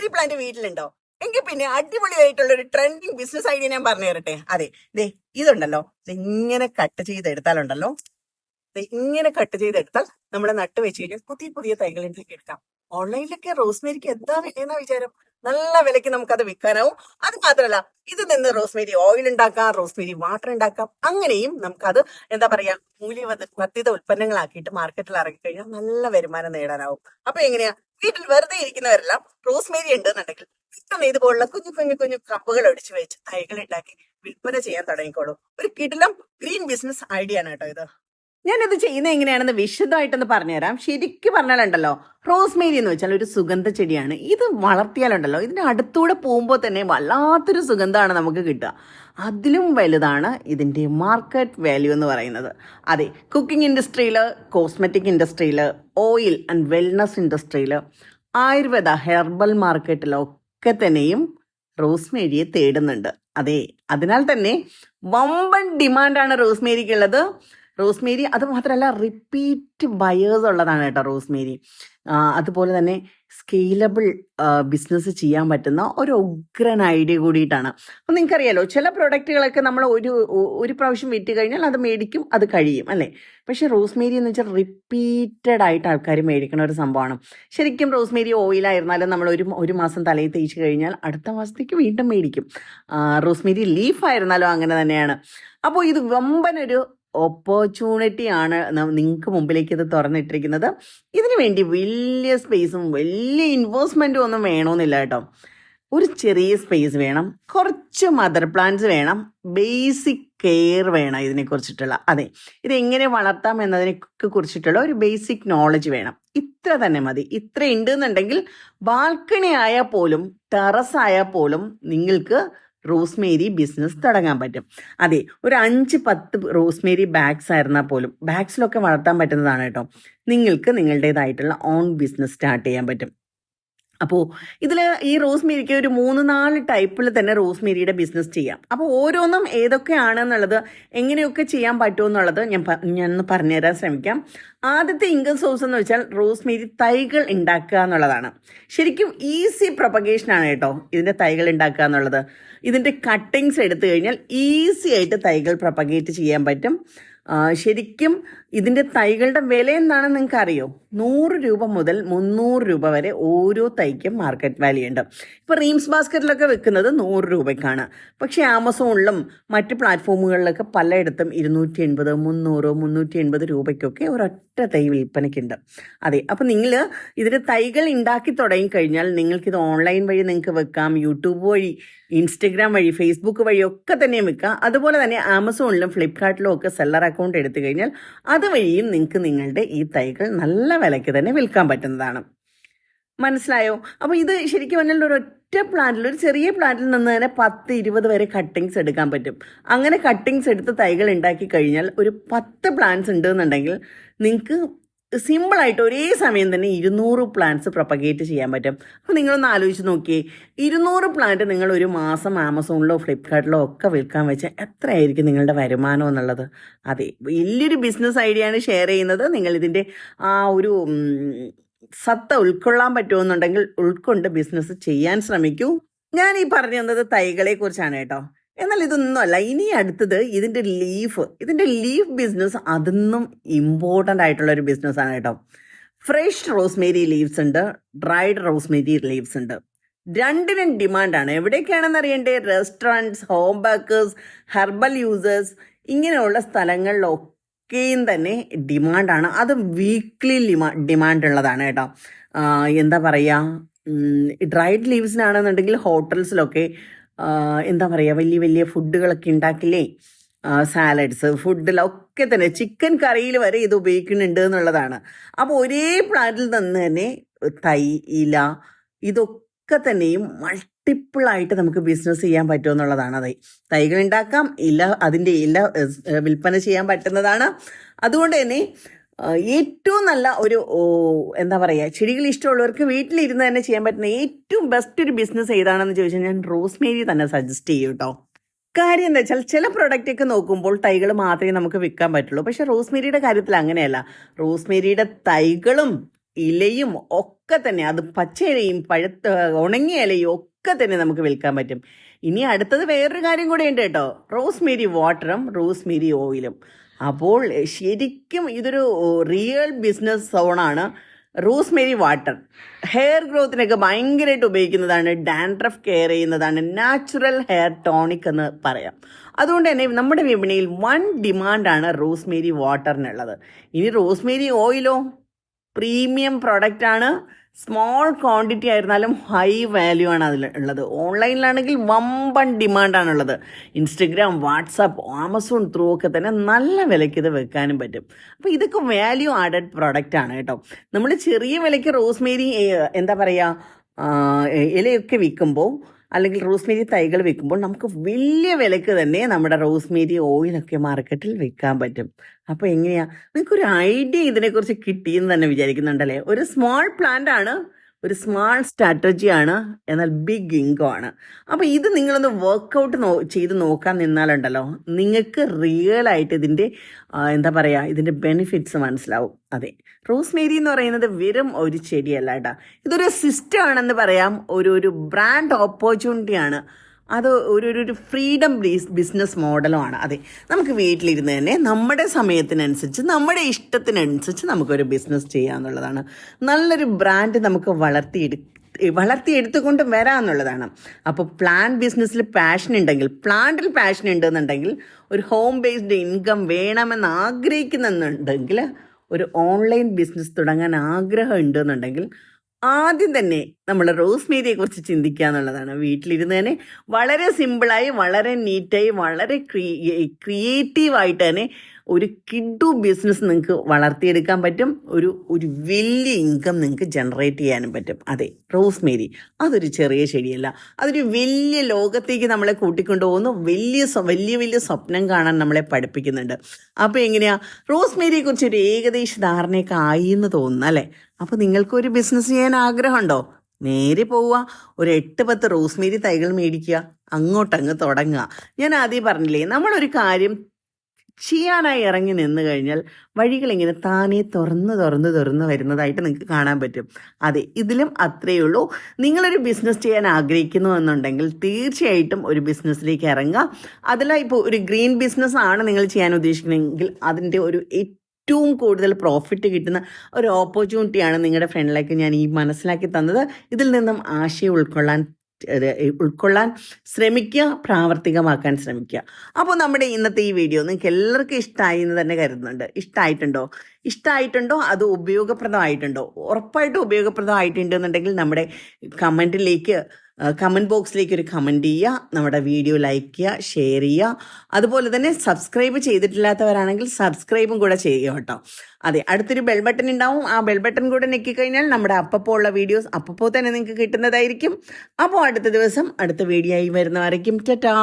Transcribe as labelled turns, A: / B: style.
A: Rosemary plant വീട്ടിലുണ്ടോ? എങ്കിൽ പിന്നെ അടിപൊളിയായിട്ടുള്ള ഒരു ട്രെൻഡിങ് ബിസിനസ് ഐഡിയ ഞാൻ പറഞ്ഞു തരട്ടെ. അതെ ദേ ഇതുണ്ടല്ലോ. ഇങ്ങനെ കട്ട് ചെയ്തെടുത്താലുണ്ടല്ലോ. ഇങ്ങനെ കട്ട് ചെയ്തെടുത്താൽ നമ്മൾ നട്ട് വെച്ച് കഴിഞ്ഞാൽ പുതിയ പുതിയ തൈകൾ ഉണ്ടാക്കി എടുക്കാം. ഓൺലൈനിലൊക്കെ റോസ്മേരിക്ക് എന്താ വിലയെന്ന വിചാരം? നല്ല വിലയ്ക്ക് നമുക്കത് വിൽക്കാനാവും. അത് മാത്രമല്ല ഇത് നിന്ന് റോസ്മേരി ഓയിൽ ഉണ്ടാക്കാം റോസ്മേരി വാട്ടർ ഉണ്ടാക്കാം. അങ്ങനെയും നമുക്കത് എന്താ പറയാ മൂല്യവർദ്ധ വർദ്ധിത ഉൽപ്പന്നങ്ങളാക്കിയിട്ട് മാർക്കറ്റിൽ ഇറങ്ങി കഴിഞ്ഞാൽ നല്ല വരുമാനം നേടാനാവും. അപ്പൊ എങ്ങനെയാ? വീട്ടിൽ വെറുതെ ഇരിക്കുന്നവരെല്ലാം റോസ്മേരി ഉണ്ടെന്നുണ്ടെങ്കിൽ പെട്ടെന്ന് ഇതുപോലുള്ള കുഞ്ഞു കുഞ്ഞു കുഞ്ഞു കപ്പുകൾ ഒടിച്ചു വെച്ച് തൈകൾ ഉണ്ടാക്കി വിൽപ്പന ചെയ്യാൻ തുടങ്ങിക്കോളൂ. ഒരു കിടിലം ഗ്രീൻ ബിസിനസ് ഐഡിയ ആണ് കേട്ടോ ഇത്. ഞാനിത് ചെയ്യുന്നത് എങ്ങനെയാണെന്ന് വിശദമായിട്ടൊന്ന് പറഞ്ഞുതരാം. ശരിക്കും പറഞ്ഞാലുണ്ടല്ലോ റോസ്മേരി എന്ന് വെച്ചാൽ ഒരു സുഗന്ധ ചെടിയാണ്. ഇത് വളർത്തിയാലുണ്ടല്ലോ ഇതിന്റെ അടുത്തൂടെ പോകുമ്പോൾ തന്നെ വല്ലാത്തൊരു സുഗന്ധമാണ് നമുക്ക് കിട്ടുക. അതിലും വലുതാണ് ഇതിന്റെ മാർക്കറ്റ് വാല്യൂ എന്ന് പറയുന്നത്. അതെ കുക്കിംഗ് ഇൻഡസ്ട്രിയിൽ കോസ്മെറ്റിക് ഇൻഡസ്ട്രിയിൽ ഓയിൽ ആൻഡ് വെൽനസ് ഇൻഡസ്ട്രിയിൽ ആയുർവേദ ഹെർബൽ മാർക്കറ്റിലൊക്കെ തന്നെയും റോസ്മേരിയെ തേടുന്നുണ്ട്. അതെ അതിനാൽ തന്നെ വമ്പൻ ഡിമാൻഡാണ് റോസ്മേരിക്കുള്ളത് റോസ്മേരി അത് മാത്രമല്ല റിപ്പീറ്റ് ബയേഴ്സ് ഉള്ളതാണ് കേട്ടോ റോസ്മേരി. അതുപോലെ തന്നെ സ്കെയിലബിൾ ബിസിനസ് ചെയ്യാൻ പറ്റുന്ന ഒരു ഉഗ്രൻ ഐഡിയ കൂടിയിട്ടാണ്. അപ്പം നിങ്ങൾക്കറിയാലോ ചില പ്രൊഡക്റ്റുകളൊക്കെ നമ്മൾ ഒരു ഒരു പ്രാവശ്യം വിറ്റ് കഴിഞ്ഞാൽ അത് മേടിക്കും അത് കഴിയും അല്ലേ? പക്ഷെ റോസ്മേരി എന്ന് വെച്ചാൽ റിപ്പീറ്റഡ് ആയിട്ട് ആൾക്കാർ മേടിക്കുന്ന ഒരു സംഭവമാണ്. ശരിക്കും റോസ്മേരി ഓയിലായിരുന്നാലും നമ്മൾ ഒരു ഒരു മാസം തലയിൽ തേച്ച് കഴിഞ്ഞാൽ അടുത്ത മാസത്തേക്ക് വീണ്ടും മേടിക്കും. റോസ്മേരി ലീഫ് ആയിരുന്നാലും അങ്ങനെ തന്നെയാണ്. അപ്പോൾ ഇത് വമ്പനൊരു ഓപ്പർച്യൂണിറ്റി ആണ് നിങ്ങൾക്ക് മുമ്പിലേക്ക് ഇത് തുറന്നിട്ടിരിക്കുന്നത്. ഇതിനു വേണ്ടി വലിയ സ്പേസും വലിയ ഇൻവെസ്റ്റ്മെന്റും ഒന്നും വേണമെന്നില്ല കേട്ടോ. ഒരു ചെറിയ സ്പേസ് വേണം. കുറച്ച് മദർ പ്ലാന്റ്സ് വേണം. ബേസിക് കെയർ വേണം ഇതിനെ കുറിച്ചിട്ടുള്ള. അതെ ഇത് എങ്ങനെ വളർത്താം എന്നതിനെ കുറിച്ചിട്ടുള്ള ഒരു ബേസിക് നോളജ് വേണം. ഇത്ര തന്നെ മതി. ഇത്ര ഉണ്ട് എന്നുണ്ടെങ്കിൽ ബാൽക്കണി ആയാൽ പോലും ടെറസ് ആയാൽ പോലും നിങ്ങൾക്ക് റോസ്മേരി ബിസിനസ് തുടങ്ങാൻ പറ്റും. അതെ ഒരു അഞ്ച് പത്ത് റോസ്മേരി ബാഗ്സ് ആയിരുന്നാൽ പോലും ബാഗ്സിലൊക്കെ വളർത്താൻ പറ്റുന്നതാണ് കേട്ടോ. നിങ്ങൾക്ക് നിങ്ങളുടേതായിട്ടുള്ള ഓൺ ബിസിനസ് സ്റ്റാർട്ട് ചെയ്യാൻ പറ്റും. അപ്പോൾ ഇതിൽ ഈ റോസ്മേരിക്ക് ഒരു മൂന്ന് നാല് ടൈപ്പിൽ തന്നെ റോസ്മേരിയുടെ ബിസിനസ് ചെയ്യാം. അപ്പോൾ ഓരോന്നും ഏതൊക്കെയാണെന്നുള്ളത് എങ്ങനെയൊക്കെ ചെയ്യാൻ പറ്റുമെന്നുള്ളത് ഞാൻ പ- ഞാൻ ഒന്ന് പറഞ്ഞുതരാൻ ശ്രമിക്കാം. ആദ്യത്തെ ഇൻകം സോഴ്സ് എന്ന് വെച്ചാൽ റോസ്മേരി തൈകൾ ഉണ്ടാക്കുക എന്നുള്ളതാണ്. ശരിക്കും ഈസി പ്രൊപ്പഗേഷൻ ആണ് കേട്ടോ ഇതിന്റെ തൈകൾ ഉണ്ടാക്കുക എന്നുള്ളത്. ഇതിന്റെ കട്ടിങ്സ് എടുത്തു കഴിഞ്ഞാൽ ഈസി ആയിട്ട് തൈകൾ പ്രൊപ്പഗേറ്റ് ചെയ്യാൻ പറ്റും. ശരിക്കും ഇതിന്റെ തൈകളുടെ വില എന്താണെന്ന് നിങ്ങൾക്ക് അറിയോ നൂറ് രൂപ മുതൽ മുന്നൂറ് രൂപ വരെ ഓരോ തൈക്കും മാർക്കറ്റ് വാല്യൂ ഉണ്ട്. ഇപ്പോൾ റീംസ് ബാസ്ക്കറ്റിലൊക്കെ വെക്കുന്നത് നൂറ് രൂപയ്ക്കാണ്. പക്ഷേ ആമസോണിലും മറ്റ് പ്ലാറ്റ്ഫോമുകളിലൊക്കെ പലയിടത്തും ഇരുന്നൂറ്റി എൺപത് മുന്നൂറ് മുന്നൂറ്റി എൺപത് രൂപയ്ക്കൊക്കെ ഒരൊറ്റ തൈ വിൽപ്പനയ്ക്കുണ്ട്. അതെ അപ്പോൾ നിങ്ങൾ ഇതിന്റെ തൈകൾ ഉണ്ടാക്കി തുടങ്ങിക്കഴിഞ്ഞാൽ നിങ്ങൾക്കിത് ഓൺലൈൻ വഴി നിങ്ങൾക്ക് വെക്കാം യൂട്യൂബ് വഴി ഇൻസ്റ്റഗ്രാം വഴി ഫേസ്ബുക്ക് വഴി ഒക്കെ തന്നെ വെക്കാം അതുപോലെ തന്നെ ആമസോണിലും ഫ്ലിപ്കാർട്ടിലും ഒക്കെ സെല്ലർ അക്കൗണ്ട് എടുത്തു കഴിഞ്ഞാൽ അതുവഴിയും നിങ്ങൾക്ക് നിങ്ങളുടെ ഈ തൈകൾ നല്ല വിലയ്ക്ക് തന്നെ വിൽക്കാൻ പറ്റുന്നതാണ്. മനസ്സിലായോ? അപ്പോൾ ഇത് ശരിക്കും പറഞ്ഞാൽ ഒരു ഒറ്റ പ്ലാന്റിൽ ഒരു ചെറിയ പ്ലാന്റിൽ നിന്ന് തന്നെ പത്ത് ഇരുപത് വരെ കട്ടിങ്സ് എടുക്കാൻ പറ്റും. അങ്ങനെ കട്ടിങ്സ് എടുത്ത് തൈകൾ ഉണ്ടാക്കി കഴിഞ്ഞാൽ ഒരു പത്ത് പ്ലാന്റ്സ് ഉണ്ടെന്നുണ്ടെങ്കിൽ നിങ്ങൾക്ക് സിമ്പിളായിട്ട് ഒരേ സമയം തന്നെ ഇരുന്നൂറ് പ്ലാന്റ്സ് പ്രൊപ്പഗേറ്റ് ചെയ്യാൻ പറ്റും. അപ്പോൾ നിങ്ങളൊന്ന് ആലോചിച്ച് നോക്കിയേ. ഇരുന്നൂറ് പ്ലാന്റ് നിങ്ങൾ ഒരു മാസം ആമസോണിലോ ഫ്ലിപ്കാർട്ടിലോ ഒക്കെ വിൽക്കാൻ വെച്ചാൽ എത്രയായിരിക്കും നിങ്ങളുടെ വരുമാനം എന്നുള്ളത്? അതെ വലിയൊരു ബിസിനസ് ഐഡിയ ആണ് ഷെയർ ചെയ്യുന്നത്. നിങ്ങൾ ഇതിന്റെ ആ ഒരു സത്ത ഉൾക്കൊള്ളാൻ പറ്റുമെന്നുണ്ടെങ്കിൽ ഉൾക്കൊണ്ട് ബിസിനസ് ചെയ്യാൻ ശ്രമിക്കൂ. ഞാൻ ഈ പറഞ്ഞു തന്നത് തൈകളെ കുറിച്ചാണ് കേട്ടോ. എന്നാൽ ഇതൊന്നുമല്ല. ഇനി അടുത്തത് ഇതിന്റെ ലീഫ് ഇതിന്റെ ലീഫ് ബിസിനസ് അതൊന്നും ഇമ്പോർട്ടന്റ് ആയിട്ടുള്ള ഒരു ബിസിനസ് ആണ് കേട്ടോ. ഫ്രഷ് റോസ്മേരി ലീവ്സ് ഉണ്ട്. ഡ്രൈഡ് റോസ്മേരി ലീവ്സ് ഉണ്ട്. രണ്ടിനും ഡിമാൻഡാണ് എവിടേക്കാണെന്ന് അറിയണ്ടേ? Restaurants home bakers herbal users ഇങ്ങനെയുള്ള സ്ഥലങ്ങളിലൊക്കെയും തന്നെ ഡിമാൻഡാണ് അത് വീക്ക്ലി ഡിമാൻഡ് ഉള്ളതാണ് കേട്ടോ. എന്താ പറയുക ഡ്രൈഡ് ലീവ്സിനാണെന്നുണ്ടെങ്കിൽ ഹോട്ടൽസിലൊക്കെ എന്താ പറയുക വലിയ വലിയ ഫുഡുകളൊക്കെ ഉണ്ടാക്കില്ലേ? സാലഡ്സ് ഫുഡിലൊക്കെ തന്നെ ചിക്കൻ കറിയിൽ വരെ ഇത് ഉപയോഗിക്കുന്നുണ്ട് എന്നുള്ളതാണ്. അപ്പോൾ ഒരേ പ്ലാന്റിൽ നിന്ന് തന്നെ തൈ ഇല ഇതൊക്കെ തന്നെയും മൾട്ടിപ്പിൾ ആയിട്ട് നമുക്ക് ബിസിനസ് ചെയ്യാൻ പറ്റും എന്നുള്ളതാണ്. അതെ തൈകൾ ഉണ്ടാക്കാം ഇല അതിന്റെ ഇല വിൽപ്പന ചെയ്യാൻ പറ്റുന്നതാണ്. അതുകൊണ്ട് തന്നെ ഏറ്റവും നല്ല ഒരു എന്താ പറയുക ചെടികൾ ഇഷ്ടമുള്ളവർക്ക് വീട്ടിലിരുന്ന് തന്നെ ചെയ്യാൻ പറ്റുന്ന ഏറ്റവും ബെസ്റ്റ് ഒരു ബിസിനസ് ഏതാണെന്ന് ചോദിച്ചാൽ ഞാൻ റോസ്മേരി തന്നെ സജസ്റ്റ് ചെയ്യും കേട്ടോ. കാര്യം എന്താ വെച്ചാൽ ചില പ്രൊഡക്റ്റ് ഒക്കെ നോക്കുമ്പോൾ തൈകൾ മാത്രമേ നമുക്ക് വിൽക്കാൻ പറ്റുള്ളൂ. പക്ഷെ റോസ്മേരിയുടെ കാര്യത്തിൽ അങ്ങനെയല്ല. റോസ്മേരിയുടെ തൈകളും ഇലയും ഒക്കെ തന്നെ അത് പച്ച ഇലയും പഴുത്ത ഉണങ്ങിയ ഇലയും ഒക്കെ തന്നെ നമുക്ക് വിൽക്കാൻ പറ്റും. ഇനി അടുത്തത് വേറൊരു കാര്യം കൂടെ ഉണ്ട് കേട്ടോ. റോസ്മേരി വാട്ടറും റോസ്മേരി ഓയിലും അപ്പോൾ ശരിക്കും ഇതൊരു റിയൽ ബിസിനസ് സോണാണ് റോസ്മേരി വാട്ടർ ഹെയർ ഗ്രോത്തിനൊക്കെ ഭയങ്കരമായിട്ട് ഉപയോഗിക്കുന്നതാണ്. ഡാൻഡ്രഫ് കെയർ ചെയ്യുന്നതാണ്. നാച്ചുറൽ ഹെയർ ടോണിക് എന്ന് പറയാം. അതുകൊണ്ട് തന്നെ നമ്മുടെ വിപണിയിൽ വൺ ഡിമാൻഡാണ് റോസ്മേരി വാട്ടറിനുള്ളത് ഇനി റോസ്മേരി ഓയിലോ പ്രീമിയം പ്രൊഡക്റ്റാണ് സ്മോൾ ക്വാണ്ടിറ്റി ആയിരുന്നാലും ഹൈ വാല്യൂ ആണ് അതിൽ ഉള്ളത്. ഓൺലൈനിലാണെങ്കിൽ വമ്പൻ ഡിമാൻഡാണുള്ളത് ഇൻസ്റ്റഗ്രാം വാട്സാപ്പ് ആമസോൺ ത്രൂ ഒക്കെ തന്നെ നല്ല വിലയ്ക്ക് ഇത് വെക്കാനും പറ്റും. അപ്പോൾ ഇതൊക്കെ വാല്യൂ ആഡഡ് പ്രൊഡക്റ്റ് ആണ് കേട്ടോ. നമ്മൾ ചെറിയ വിലയ്ക്ക് റോസ്മേരി എന്താ പറയുക ഇലയൊക്കെ വിൽക്കുമ്പോൾ അല്ലെങ്കിൽ റോസ്മേരി തൈകൾ വെക്കുമ്പോൾ നമുക്ക് വലിയ വിലക്ക് തന്നെ നമ്മുടെ റോസ്മേരി ഓയിലൊക്കെ മാർക്കറ്റിൽ വിൽക്കാൻ പറ്റും. അപ്പോൾ എങ്ങനെയാ? നിങ്ങൾക്കൊരു ഐഡിയ ഇതിനെക്കുറിച്ച് കിട്ടിയെന്ന് തന്നെ വിചാരിക്കുന്നുണ്ടല്ലേ? ഒരു സ്മോൾ പ്ലാന്റ് ആണ് ഒരു സ്മാൾ സ്ട്രാറ്റജിയാണ് എന്നാൽ ബിഗ് ഇൻകം ആണ്. അപ്പോൾ ഇത് നിങ്ങളൊന്ന് വർക്കൗട്ട് നോ ചെയ്ത് നോക്കാൻ നിന്നാലുണ്ടല്ലോ നിങ്ങൾക്ക് റിയൽ ആയിട്ട് ഇതിന്റെ എന്താ പറയുക ഇതിന്റെ ബെനിഫിറ്റ്സ് മനസ്സിലാവും. അതെ. റോസ്മേരി എന്ന് പറയുന്നത് വെറും ഒരു ചെടിയല്ല കേട്ടോ. ഇതൊരു സിസ്റ്റം ആണെന്ന് പറയാം ഒരു ഒരു ബ്രാൻഡ് ഓപ്പർച്യൂണിറ്റി ആണ്. അത് ഒരു ഒരു ഫ്രീഡം ബിസിനസ് മോഡലുമാണ് അതെ. നമുക്ക് വീട്ടിലിരുന്ന് തന്നെ നമ്മുടെ സമയത്തിനനുസരിച്ച് നമ്മുടെ ഇഷ്ടത്തിനനുസരിച്ച് നമുക്കൊരു ബിസിനസ് ചെയ്യാമെന്നുള്ളതാണ് നല്ലൊരു ബ്രാൻഡ് നമുക്ക് വളർത്തിയെടു വളർത്തിയെടുത്തുകൊണ്ട് വരാമെന്നുള്ളതാണ് അപ്പോൾ പ്ലാൻ ബിസിനസ്സിൽ പാഷൻ ഉണ്ടെങ്കിൽ പ്ലാന്റിൽ പാഷൻ ഉണ്ടെന്നുണ്ടെങ്കിൽ ഒരു ഹോം ബേസ്ഡ് ഇൻകം വേണമെന്ന് ആഗ്രഹിക്കുന്നുണ്ടെങ്കിൽ ഒരു ഓൺലൈൻ ബിസിനസ് തുടങ്ങാൻ ആഗ്രഹം ഉണ്ടെന്നുണ്ടെങ്കിൽ ആദ്യം തന്നെ നമ്മൾ റോസ്മേരിയെ കുറിച്ച് ചിന്തിക്കുക എന്നുള്ളതാണ്. വീട്ടിലിരുന്ന് തന്നെ വളരെ സിമ്പിളായി വളരെ നീറ്റായി വളരെ ക്രിയേറ്റീവായിട്ട് തന്നെ ഒരു കിഡു ബിസിനസ് നിങ്ങൾക്ക് വളർത്തിയെടുക്കാൻ പറ്റും. ഒരു ഒരു വലിയ ഇൻകം നിങ്ങൾക്ക് ജനറേറ്റ് ചെയ്യാനും പറ്റും. അതെ റോസ്മേരി. അതൊരു ചെറിയ ചെടിയല്ല. അതൊരു വലിയ ലോകത്തേക്ക് നമ്മളെ കൂട്ടിക്കൊണ്ടുപോകുന്നു വലിയ വലിയ വലിയ സ്വപ്നം കാണാൻ നമ്മളെ പഠിപ്പിക്കുന്നുണ്ട്. അപ്പോൾ എങ്ങനെയാ? റോസ്മേരിയെ കുറിച്ച് ഒരു ഏകദേശ ധാരണയൊക്കെ ആയി എന്ന് തോന്നുന്നു അല്ലേ? അപ്പോൾ നിങ്ങൾക്ക് ഒരു ബിസിനസ് ചെയ്യാൻ ആഗ്രഹമുണ്ടോ? നേരെ പോവുക. ഒരു എട്ട് പത്ത് റോസ്മേരി തൈകൾ മേടിക്കുക. അങ്ങോട്ടങ്ങ് തുടങ്ങുക. ഞാൻ ആദ്യം പറഞ്ഞില്ലേ നമ്മളൊരു കാര്യം ചെയ്യാനായി ഇറങ്ങി നിന്ന് കഴിഞ്ഞാൽ വഴികൾ ഇങ്ങനെ താനേ തുറന്ന് തുറന്ന് തുറന്ന് വരുന്നതായിട്ട് നിങ്ങൾക്ക് കാണാൻ പറ്റും. അതെ ഇതിലും അത്രയേ ഉള്ളൂ. നിങ്ങളൊരു ബിസിനസ് ചെയ്യാൻ ആഗ്രഹിക്കുന്നു എന്നുണ്ടെങ്കിൽ തീർച്ചയായിട്ടും ഒരു ബിസിനസ്സിലേക്ക് ഇറങ്ങുക. അതിൽ ഇപ്പോൾ ഒരു ഗ്രീൻ ബിസിനസ് ആണ് നിങ്ങൾ ചെയ്യാൻ ഉദ്ദേശിക്കുന്നതെങ്കിൽ അതിന്റെ ഒരു ഏറ്റവും കൂടുതൽ പ്രോഫിറ്റ് കിട്ടുന്ന ഒരു ഓപ്പർച്യൂണിറ്റിയാണ് നിങ്ങളുടെ ഫ്രണ്ടിലേക്ക് ഞാൻ ഈ മനസ്സിലാക്കി തന്നത്. ഇതിൽ നിന്നും ആശയം ഉൾക്കൊള്ളാൻ ഉൾക്കൊള്ളാൻ ശ്രമിക്കുക പ്രാവർത്തികമാക്കാൻ ശ്രമിക്കുക. അപ്പോൾ നമ്മുടെ ഇന്നത്തെ ഈ വീഡിയോ നിങ്ങൾക്ക് എല്ലാവർക്കും ഇഷ്ടമായി എന്ന് തന്നെ കരുതുന്നുണ്ട്. ഇഷ്ടമായിട്ടുണ്ടോ ഇഷ്ടമായിട്ടുണ്ടോ അത് ഉപയോഗപ്രദമായിട്ടുണ്ടോ? ഉറപ്പായിട്ടും ഉപയോഗപ്രദമായിട്ടുണ്ടെന്നുണ്ടെങ്കിൽ നമ്മുടെ കമന്റിലേക്ക് കമന്റ് ബോക്സിലേക്ക് ഒരു കമന്റ് ചെയ്യുക നമ്മുടെ വീഡിയോ ലൈക്ക് ചെയ്യുക ഷെയർ ചെയ്യുക. അതുപോലെ തന്നെ സബ്സ്ക്രൈബ് ചെയ്തിട്ടില്ലാത്തവരാണെങ്കിൽ സബ്സ്ക്രൈബും കൂടെ ചെയ്യുക കേട്ടോ. അതെ അടുത്തൊരു ബെൽ ബട്ടൺ ഉണ്ടാവും. ആ ബെൽ ബട്ടൺ കൂടെ ഞെക്കിക്കഴിഞ്ഞാൽ നമ്മുടെ അപ്പപ്പോൾ ഉള്ള വീഡിയോസ് അപ്പപ്പോൾ തന്നെ നിങ്ങൾക്ക് കിട്ടുന്നതായിരിക്കും. അപ്പോൾ അടുത്ത ദിവസം അടുത്ത വീഡിയോ ആയി വരുന്നവരേക്കും. ടാറ്റാ!